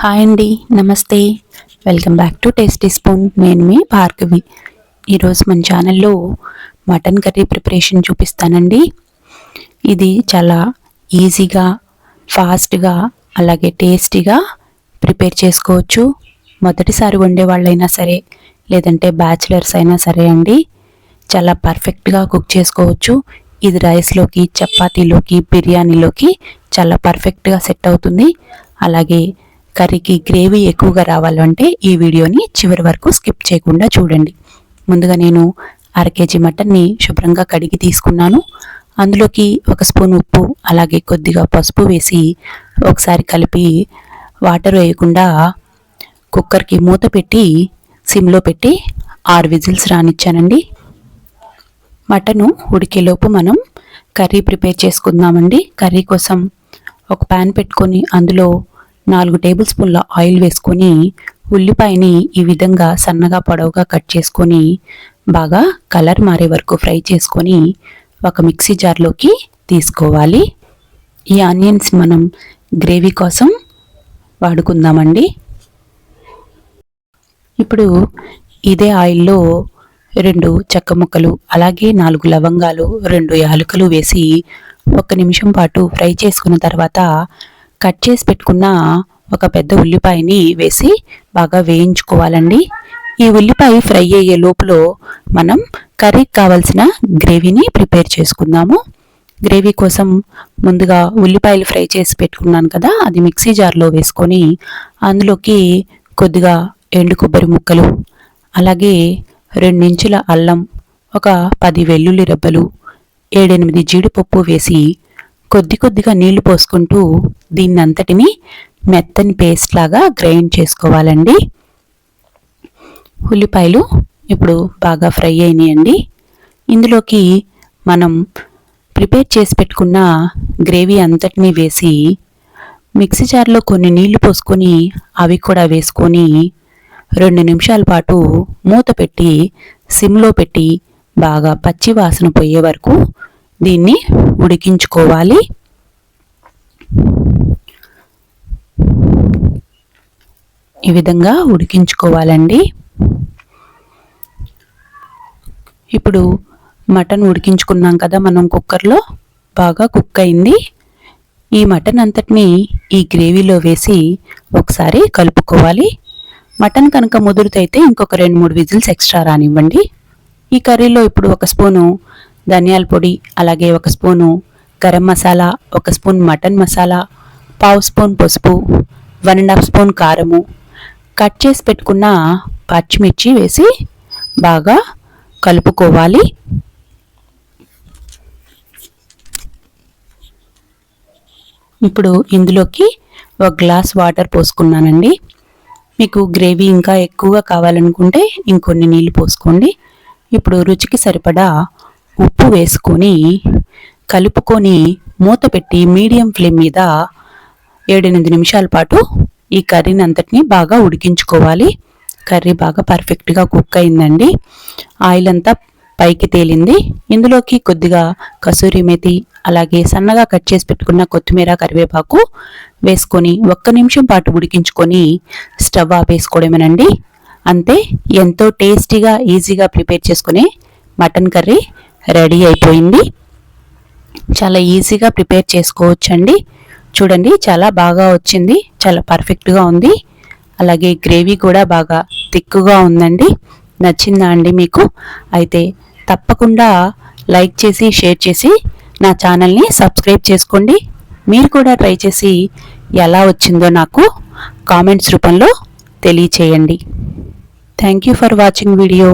Hi అండి నమస్తే. Welcome back to tasty spoon నేను మీ భార్గవి. ఈరోజు మన ఛానల్లో మటన్ కర్రీ ప్రిపరేషన్ చూపిస్తానండి. ఇది చాలా ఈజీగా ఫాస్ట్గా అలాగే టేస్టీగా ప్రిపేర్ చేసుకోవచ్చు. మొదటిసారి వండే వాళ్ళైనా సరే లేదంటే బ్యాచిలర్స్ అయినా సరే అండి చాలా పర్ఫెక్ట్గా కుక్ చేసుకోవచ్చు. ఇది రైస్లోకి చపాతీలోకి బిర్యానీలోకి చాలా పర్ఫెక్ట్గా సెట్ అవుతుంది. అలాగే కర్రీకి గ్రేవీ ఎక్కువగా రావాలంటే ఈ వీడియోని చివరి వరకు స్కిప్ చేయకుండా చూడండి. ముందుగా నేను అర కేజీ మటన్ని శుభ్రంగా కడిగి తీసుకున్నాను. అందులోకి ఒక స్పూన్ ఉప్పు అలాగే కొద్దిగా పసుపు వేసి ఒకసారి కలిపి వాటర్ వేయకుండా కుక్కర్కి మూత పెట్టి సిమ్లో పెట్టి ఆరు విజిల్స్ రానిచ్చానండి. మటను ఉడికేలోపు మనం కర్రీ ప్రిపేర్ చేసుకుందామండి. కర్రీ కోసం ఒక ప్యాన్ పెట్టుకొని అందులో నాలుగు టేబుల్ స్పూన్ల ఆయిల్ వేసుకొని ఉల్లిపాయని ఈ విధంగా సన్నగా పొడవుగా కట్ చేసుకొని బాగా కలర్ మారే వరకు ఫ్రై చేసుకొని ఒక మిక్సీ జార్లోకి తీసుకోవాలి. ఈ ఆనియన్స్ మనం గ్రేవీ కోసం వాడుకుందామండి. ఇప్పుడు ఇదే ఆయిల్లో రెండు చెక్క ముక్కలు అలాగే నాలుగు లవంగాలు రెండు యాలకులు వేసి ఒక నిమిషం పాటు ఫ్రై చేసుకున్న తర్వాత కట్ చేసి పెట్టుకున్న ఒక పెద్ద ఉల్లిపాయని వేసి బాగా వేయించుకోవాలండి. ఈ ఉల్లిపాయ ఫ్రై అయ్యే లోపల మనం కర్రీకి కావాల్సిన గ్రేవీని ప్రిపేర్ చేసుకుందాము. గ్రేవీ కోసం ముందుగా ఉల్లిపాయలు ఫ్రై చేసి పెట్టుకున్నాను కదా అది మిక్సీ జార్లో వేసుకొని అందులోకి కొద్దిగా ఎండు కొబ్బరి ముక్కలు అలాగే రెండించుల అల్లం ఒక పది వెల్లుల్లి రెబ్బలు ఏడెనిమిది జీడిపప్పు వేసి కొద్ది కొద్దిగా నీళ్ళు పోసుకుంటూ దీన్నంతటిని మెత్తని పేస్ట్ లాగా గ్రైండ్ చేసుకోవాలండి. ఉల్లిపాయలు ఇప్పుడు బాగా ఫ్రై అయినాయండి. ఇందులోకి మనం ప్రిపేర్ చేసి పెట్టుకున్న గ్రేవీ అంతటినీ వేసి మిక్సీ జార్లో కొన్ని నీళ్ళు పోసుకొని అవి కూడా వేసుకొని రెండు నిమిషాల పాటు మూత పెట్టి సిమ్లో పెట్టి బాగా పచ్చి వాసన పోయే వరకు దీన్ని ఉడికించుకోవాలి. ఈ విధంగా ఉడికించుకోవాలండి. ఇప్పుడు మటన్ ఉడికించుకున్నాం కదా మనం కుక్కర్లో బాగా కుక్ అయింది. ఈ మటన్ అంతటిని ఈ గ్రేవీలో వేసి ఒకసారి కలుపుకోవాలి. మటన్ కనుక ముదురుతైతే ఇంకొక రెండు మూడు విజిల్స్ ఎక్స్ట్రా రానివ్వండి. ఈ కర్రీలో ఇప్పుడు ఒక స్పూను ధనియాల పొడి అలాగే ఒక స్పూను గరం మసాలా ఒక స్పూన్ మటన్ మసాలా పావు స్పూన్ పసుపు వన్ అండ్ హాఫ్ స్పూన్ కారము. కట్ చేసి పెట్టుకున్న పచ్చిమిర్చి వేసి బాగా కలుపుకోవాలి. ఇప్పుడు ఇందులోకి ఒక గ్లాస్ వాటర్ పోసుకున్నానండి. మీకు గ్రేవీ ఇంకా ఎక్కువగా కావాలనుకుంటే ఇంకొన్ని నీళ్ళు పోసుకోండి. ఇప్పుడు రుచికి సరిపడా ఉప్పు వేసుకొని కలుపుకొని మూత పెట్టి మీడియం ఫ్లేమ్ మీద ఏడెనిమిది నిమిషాల పాటు ఈ కర్రీని అంతటిని బాగా ఉడికించుకోవాలి. కర్రీ బాగా పర్ఫెక్ట్గా కుక్ అయిందండి. ఆయిల్ అంతా పైకి తేలింది. ఇందులోకి కొద్దిగా కసూరి మెతి అలాగే సన్నగా కట్ చేసి పెట్టుకున్న కొత్తిమీర కరివేపాకు వేసుకొని ఒక్క నిమిషం పాటు ఉడికించుకొని స్టవ్ ఆపేసుకోవడమేనండి. అంతే ఎంతో టేస్టీగా ఈజీగా ప్రిపేర్ చేసుకునే మటన్ కర్రీ రెడీ అయిపోయింది. చాలా ఈజీగా ప్రిపేర్ చేసుకోవచ్చండి. చూడండి చాలా బాగా వచ్చింది. చాలా పర్ఫెక్ట్గా ఉంది. అలాగే గ్రేవీ కూడా బాగా థిక్గా ఉందండి. నచ్చిందా అండి మీకు? అయితే తప్పకుండా లైక్ చేసి షేర్ చేసి నా ఛానల్ని సబ్స్క్రైబ్ చేసుకోండి. మీరు కూడా ట్రై చేసి ఎలా వచ్చిందో నాకు కామెంట్స్ రూపంలో తెలియచేయండి. Thank you for watching video